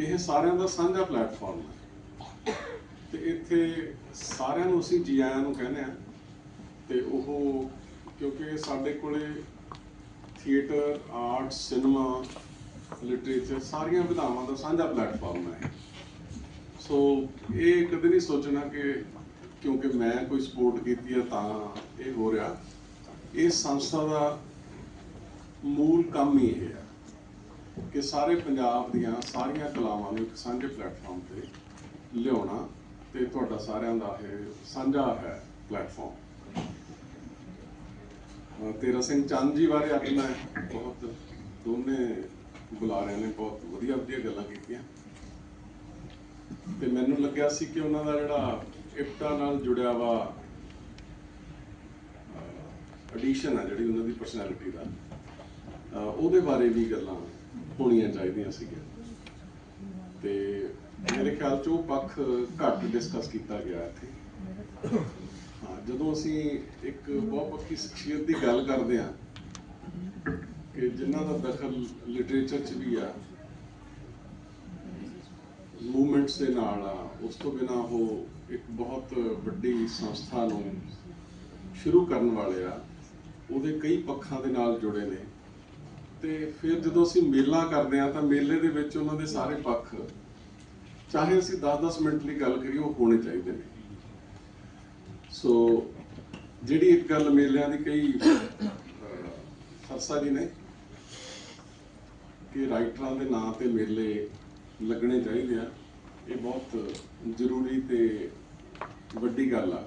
ਇਹ ਸਾਰਿਆਂ ਦਾ ਸਾਂਝਾ ਪਲੇਟਫਾਰਮ ਹੈ। ਤੇ ਇੱਥੇ ਸਾਰਿਆਂ ਨੂੰ ਅਸੀਂ ਜੀ ਆਇਆਂ ਨੂੰ ਕਹਿੰਦੇ ਆ ਤੇ ਉਹ ਕਿਉਂਕਿ ਸਾਡੇ ਕੋਲੇ ਥੀਏਟਰ, ਆਰਟ, ਸਿਨੇਮਾ, ਲਿਟਰੇਚਰ ਸਾਰੀਆਂ ਵਿਧਾਵਾਂ ਦਾ ਸਾਂਝਾ ਪਲੇਟਫਾਰਮ ਹੈ। ਸੋ ਇਹ ਕਦੇ ਨਹੀਂ ਸੋਚਣਾ ਕਿ ਕਿਉਂਕਿ ਮੈਂ ਕੋਈ ਸਪੋਰਟ ਕੀਤੀ ਹੈ ਤਾਂ ਇਹ ਹੋ ਰਿਹਾ। ਇਸ ਸੰਸਥਾ ਦਾ ਮੂਲ ਕੰਮ ਹੀ ਇਹ ਹੈ। ਕਿ ਸਾਰੇ ਪੰਜਾਬ ਦੀਆਂ ਸਾਰੀਆਂ ਕਲਾਵਾਂ ਨੂੰ ਇੱਕ ਸਾਂਝੇ ਪਲੇਟਫਾਰਮ ਤੇ ਲਿਆਉਣਾ ਤੇ ਤੁਹਾਡਾ ਸਾਰਿਆਂ ਦਾ ਇਹ ਸਾਂਝਾ ਹੈ ਪਲੇਟਫਾਰਮ। ਤੇਰਾ ਸਿੰਘ ਚੰਦ ਜੀ ਬਾਰੇ ਅੱਜ ਮੈਂ ਬਹੁਤ ਦੋਨੇ ਬੁਲਾਰਿਆਂ ਨੇ ਬਹੁਤ ਵਧੀਆ ਵਧੀਆ ਗੱਲਾਂ ਕੀਤੀਆਂ। ਤੇ ਮੈਨੂੰ ਲੱਗਿਆ ਸੀ ਕਿ ਉਹਨਾਂ ਦਾ ਜਿਹੜਾ ਇਪਟਾ ਨਾਲ ਜੁੜਿਆ ਵਾ ਐਡੀਸ਼ਨ ਆ ਜਿਹੜੀ ਉਹਨਾਂ ਦੀ ਪਰਸਨੈਲਿਟੀ ਦਾ ਉਹਦੇ ਬਾਰੇ ਵੀ ਗੱਲਾਂ ਹੋਣੀਆਂ ਚਾਹੀਦੀਆਂ ਸੀਗੀਆਂ। ਤੇ ਮੇਰੇ ਖਿਆਲ ਚ ਉਹ ਪੱਖ ਘੱਟ ਡਿਸਕਸ ਕੀਤਾ ਗਿਆ ਇੱਥੇ। ਹਾਂ, ਜਦੋਂ ਅਸੀਂ ਇੱਕ ਬਹੁਤ ਸ਼ਖਸੀਅਤ ਦੀ ਗੱਲ ਕਰਦੇ ਹਾਂ, ਕਿ ਜਿਨ੍ਹਾਂ ਦਾ ਦਖਲ ਲਿਟਰੇਚਰ 'ਚ ਵੀ ਆ ਮੂਵਮੈਂਟਸ ਦੇ ਨਾਲ ਆ, ਉਸ ਤੋਂ ਬਿਨਾ ਉਹ ਇੱਕ ਬਹੁਤ ਵੱਡੀ ਸੰਸਥਾ ਨੂੰ ਸ਼ੁਰੂ ਕਰਨ ਵਾਲੇ ਆ, ਉਹਦੇ ਕਈ ਪੱਖਾਂ ਦੇ ਨਾਲ ਜੁੜੇ ਨੇ। ਤੇ ਫਿਰ ਜਦੋਂ ਅਸੀਂ ਮੇਲਾ ਕਰਦੇ ਆ ਤਾਂ ਮੇਲੇ ਦੇ ਵਿੱਚ ਉਹਨਾਂ ਦੇ ਸਾਰੇ ਪੱਖ, ਚਾਹੇ ਅਸੀਂ 10-10 ਮਿੰਟ ਲਈ ਗੱਲ ਕਰੀਏ, ਉਹ ਹੋਣੇ ਚਾਹੀਦੇ ਨੇ। ਸੋ ਜਿਹੜੀ ਇੱਕ ਗੱਲ ਮੇਲਿਆਂ ਦੀ ਕਈ ਸਰਸਾ ਜੀ ਨੇ ਕਿ ਰਾਈਟਰਾਂ ਦੇ ਨਾਂ ਤੇ ਮੇਲੇ ਲੱਗਣੇ ਚਾਹੀਦੇ ਆ, ਇਹ ਬਹੁਤ ਜ਼ਰੂਰੀ ਤੇ ਵੱਡੀ ਗੱਲ ਆ।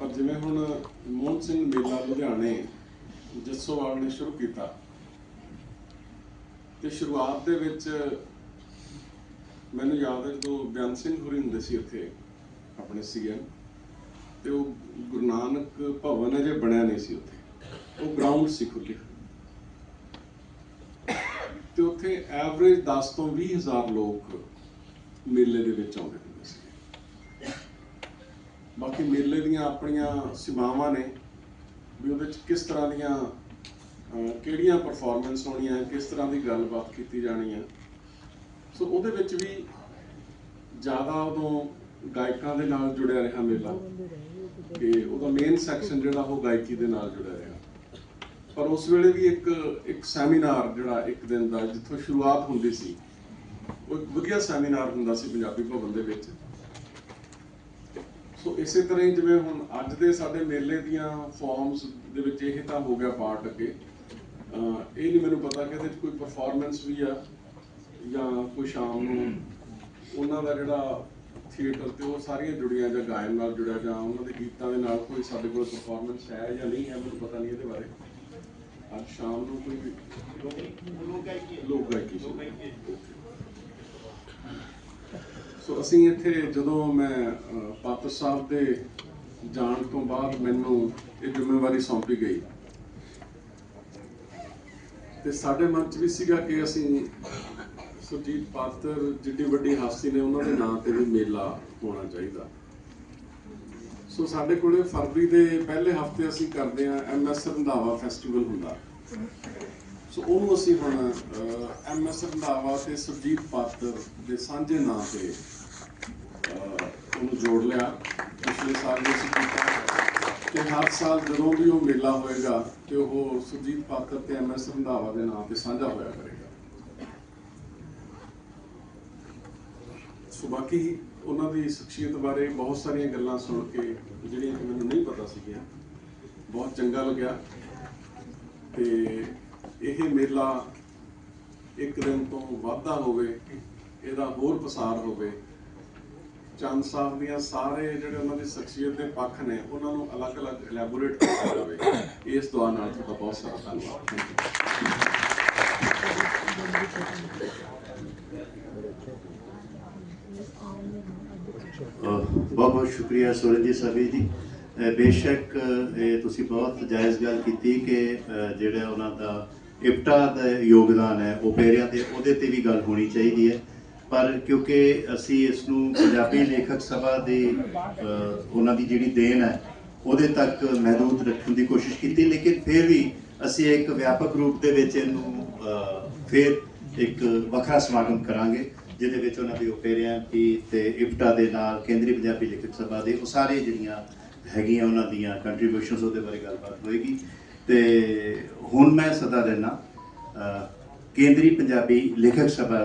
ਪਰ ਜਿਵੇਂ ਹੁਣ ਮੋਹਨ ਸਿੰਘ ਮੇਲਾ ਲੁਧਿਆਣੇ ਜੱਸੋਵਾਲ ਨੇ ਸ਼ੁਰੂ ਕੀਤਾ। ਤੇ ਸ਼ੁਰੂਆਤ ਦੇ ਵਿੱਚ ਮੈਨੂੰ ਯਾਦ ਹੈ ਜਦੋਂ ਬਿਆਨ ਸਿੰਘ ਹੋਰੀ ਹੁੰਦੇ ਸੀ ਇੱਥੇ ਆਪਣੇ ਸੀਐਮ ਤੇ ਉਹ ਗੁਰੂ ਨਾਨਕ ਭਵਨ ਅਜੇ ਬਣਿਆ ਨਹੀਂ ਸੀ ਉੱਥੇ। ਉਹ ਗਰਾਊਂਡ ਸੀ ਖੁੱਲੀ ਤੇ ਉੱਥੇ ਐਵਰੇਜ 10 ਤੋਂ 20 ਹਜ਼ਾਰ ਲੋਕ ਮੇਲੇ ਦੇ ਵਿੱਚ ਆਉਂਦੇ ਹੁੰਦੇ ਸੀ ਬਾਕੀ ਮੇਲੇ ਦੀਆਂ ਆਪਣੀਆਂ ਸੀਮਾਵਾਂ ਨੇ। ਵੀ ਉਹਦੇ ਚ ਕਿਸ ਤਰ੍ਹਾਂ ਦੀਆਂ ਕਿਹੜੀਆਂ ਪਰਫਾਰਮੈਂਸ ਹੋਣੀਆਂ, ਕਿਸ ਤਰ੍ਹਾਂ ਦੀ ਗੱਲਬਾਤ ਕੀਤੀ ਜਾਣੀ ਹੈ। ਸੋ ਉਹਦੇ ਵਿੱਚ ਵੀ ਜ਼ਿਆਦਾ ਉਦੋਂ ਗਾਇਕਾਂ ਦੇ ਨਾਲ ਜੁੜਿਆ ਰਿਹਾ ਮੇਲਾ। ਕਿ ਉਹਦਾ ਮੇਨ ਸੈਕਸ਼ਨ ਜਿਹੜਾ ਉਹ ਗਾਇਕੀ ਦੇ ਨਾਲ ਜੁੜਿਆ ਰਿਹਾ। ਪਰ ਉਸ ਵੇਲੇ ਵੀ ਇੱਕ ਇੱਕ ਸੈਮੀਨਾਰ ਜਿਹੜਾ ਇੱਕ ਦਿਨ ਦਾ, ਜਿੱਥੋਂ ਸ਼ੁਰੂਆਤ ਹੁੰਦੀ ਸੀ, ਉਹ ਇੱਕ ਵਧੀਆ ਸੈਮੀਨਾਰ ਹੁੰਦਾ ਸੀ ਪੰਜਾਬੀ ਭਵਨ ਦੇ ਵਿੱਚ। ਸੋ ਇਸੇ ਤਰ੍ਹਾਂ ਹੀ ਜਿਵੇਂ ਹੁਣ ਅੱਜ ਦੇ ਸਾਡੇ ਮੇਲੇ ਦੀਆਂ ਫਾਰਮਸ ਦੇ ਵਿੱਚ ਇਹ ਤਾਂ ਹੋ ਗਿਆ ਪਾਰਟ ਅੱਗੇ। ਇਹ ਨਹੀਂ ਮੈਨੂੰ ਪਤਾ ਕਿ ਇਹਦੇ ਵਿੱਚ ਕੋਈ ਪਰਫਾਰਮੈਂਸ ਵੀ ਆ ਜਾਂ ਕੋਈ ਸ਼ਾਮ ਨੂੰ ਉਹਨਾਂ ਦਾ ਜਿਹੜਾ ਥੀਏਟਰ ਤੇ ਉਹ ਸਾਰੀਆਂ ਜੁੜੀਆਂ ਜਾਂ ਗਾਇਨ ਨਾਲ ਜੁੜਿਆ ਜਾਂ ਉਹਨਾਂ ਦੇ ਗੀਤਾਂ ਦੇ ਨਾਲ ਕੋਈ ਸਾਡੇ ਕੋਲ ਪਰਫਾਰਮੈਂਸ ਹੈ ਜਾਂ ਨਹੀਂ ਹੈ ਮੈਨੂੰ ਪਤਾ ਨਹੀਂ ਇਹਦੇ ਬਾਰੇ। ਅੱਜ ਸ਼ਾਮ ਨੂੰ ਕੋਈ ਲੋਕ ਗਾਇਕੀ ਸੀ। ਸੋ ਅਸੀਂ ਇੱਥੇ ਜਦੋਂ ਮੈਂ ਪਾਤਰ ਸਾਹਿਬ ਦੇ ਜਾਣ ਤੋਂ ਬਾਅਦ ਮੈਨੂੰ ਇਹ ਜ਼ਿੰਮੇਵਾਰੀ ਸੌਂਪੀ ਗਈ। ਤੇ ਸਾਡੇ ਮਨ 'ਚ ਵੀ ਸੀਗਾ ਕਿ ਅਸੀਂ ਸੁਰਜੀਤ ਪਾਤਰ ਜਿੱਡੀ ਵੱਡੀ ਹਸਤੀ ਨੇ ਉਹਨਾਂ ਦੇ ਨਾਂ ਤੇ ਵੀ ਮੇਲਾ ਹੋਣਾ ਚਾਹੀਦਾ। ਸੋ ਸਾਡੇ ਕੋਲੇ ਫਰਵਰੀ ਦੇ ਪਹਿਲੇ ਹਫ਼ਤੇ ਅਸੀਂ ਕਰਦੇ ਆ ਐਮਐਸ ਰੰਧਾਵਾ ਫੈਸਟੀਵਲ ਹੁੰਦਾ। ਸੋ ਉਹਨੂੰ ਅਸੀਂ ਹੁਣ ਐਮਐਸ ਰੰਧਾਵਾ ਤੇ ਸੁਰਜੀਤ ਪਾਤਰ ਦੇ ਸਾਂਝੇ ਨਾਂ ਤੇ ਉਹਨੂੰ ਜੋੜ ਲਿਆ। ਪਿਛਲੇ ਸਾਲ ਵੀ ਅਸੀਂ ਕੀਤਾ ਤੇ ਹਰ ਸਾਲ ਜਦੋਂ ਵੀ ਉਹ ਮੇਲਾ ਹੋਏਗਾ ਤੇ ਉਹ ਸੁਰਜੀਤ ਪਾਤਰ ਤੇ ਐਮਐਸ ਰੰਧਾਵਾ ਦੇ ਨਾਂ ਤੇ ਸਾਂਝਾ ਹੋਇਆ ਕਰੇਗਾ। ਸੋ ਬਾਕੀ ਉਹਨਾਂ ਦੀ ਸ਼ਖਸੀਅਤ ਬਾਰੇ ਬਹੁਤ ਸਾਰੀਆਂ ਗੱਲਾਂ ਸੁਣ ਕੇ, ਜਿਹੜੀਆਂ ਕਿ ਮੈਨੂੰ ਨਹੀਂ ਪਤਾ ਸੀਗੀਆਂ, ਬਹੁਤ ਚੰਗਾ ਲੱਗਿਆ। ਤੇ ਇਹ ਮੇਲਾ ਇੱਕ ਦਿਨ ਤੋਂ ਵਾਧਾ ਹੋਵੇ ਇਹਦਾ ਹੋਰ ਪਸਾਰ ਹੋਵੇ। ਚੰਦ ਸਾਹਿਬ ਦੀਆਂ ਸਾਰੇ ਜਿਹੜੇ ਉਹਨਾਂ ਦੀ ਸ਼ਖਸੀਅਤ ਦੇ ਪੱਖ ਨੇ, ਉਹਨਾਂ ਨੂੰ ਅਲੱਗ-ਅਲੱਗ ਇਲੈਬੋਰੇਟ ਕੀਤਾ ਜਾਵੇ। ਇਸ ਦੁਆ ਨਾਲ ਤੁਹਾਡਾ ਬਹੁਤ ਸਾਰਾ ਧੰਨਵਾਦ। ਬਹੁਤ ਬਹੁਤ ਸ਼ੁਕਰੀਆ ਸੁਰਜੀਤ ਸਾਹਿਬ ਜੀ। ਬੇਸ਼ੱਕ, ਇਹ ਤੁਸੀਂ ਬਹੁਤ ਜਾਇਜ਼ ਗੱਲ ਕੀਤੀ ਕਿ ਜਿਹੜਾ ਉਹਨਾਂ ਦਾ ਇਪਟਾ ਦਾ ਯੋਗਦਾਨ ਹੈ, ਉਹ ਪੇਰਿਆਂ ਤੇ ਉਹਦੇ ਤੇ ਵੀ ਗੱਲ ਹੋਣੀ ਚਾਹੀਦੀ ਹੈ। ਪਰ ਕਿਉਂਕਿ ਅਸੀਂ ਇਸ ਨੂੰ ਪੰਜਾਬੀ ਲੇਖਕ ਸਭਾ ਦੇ ਉਹਨਾਂ ਦੀ ਜਿਹੜੀ ਦੇਣ ਹੈ, ਉਹਦੇ ਤੱਕ ਮਹਿਦੂਦ ਰੱਖਣ ਦੀ ਕੋਸ਼ਿਸ਼ ਕੀਤੀ, ਲੇਕਿਨ ਫਿਰ ਵੀ ਅਸੀਂ ਇੱਕ ਵਿਆਪਕ ਰੂਪ ਦੇ ਵਿੱਚ ਇਹਨੂੰ ਫਿਰ ਇੱਕ ਵੱਖਰਾ ਸਮਾਗਮ ਕਰਾਂਗੇ, ਜਿਹਦੇ ਵਿੱਚ ਉਹਨਾਂ ਦੀ ਓਪੇਰਿਆਂ ਦੀ ਤੇ ਇਫਟਾ ਦੇ ਨਾਲ ਕੇਂਦਰੀ ਪੰਜਾਬੀ ਲੇਖਕ ਸਭਾ ਦੇ ਉਹ ਸਾਰੇ ਜਿਹੜੀਆਂ ਹੈਗੀਆਂ ਉਹਨਾਂ ਦੀਆਂ ਕੰਟਰੀਬਿਊਸ਼ਨਸ ਉਹਦੇ ਬਾਰੇ ਗੱਲਬਾਤ ਹੋਏਗੀ। ਤੇ ਹੁਣ ਮੈਂ ਸਦਾ ਦੇਣਾ ਕੇਂਦਰੀ ਪੰਜਾਬੀ ਲੇਖਕ ਸਭਾ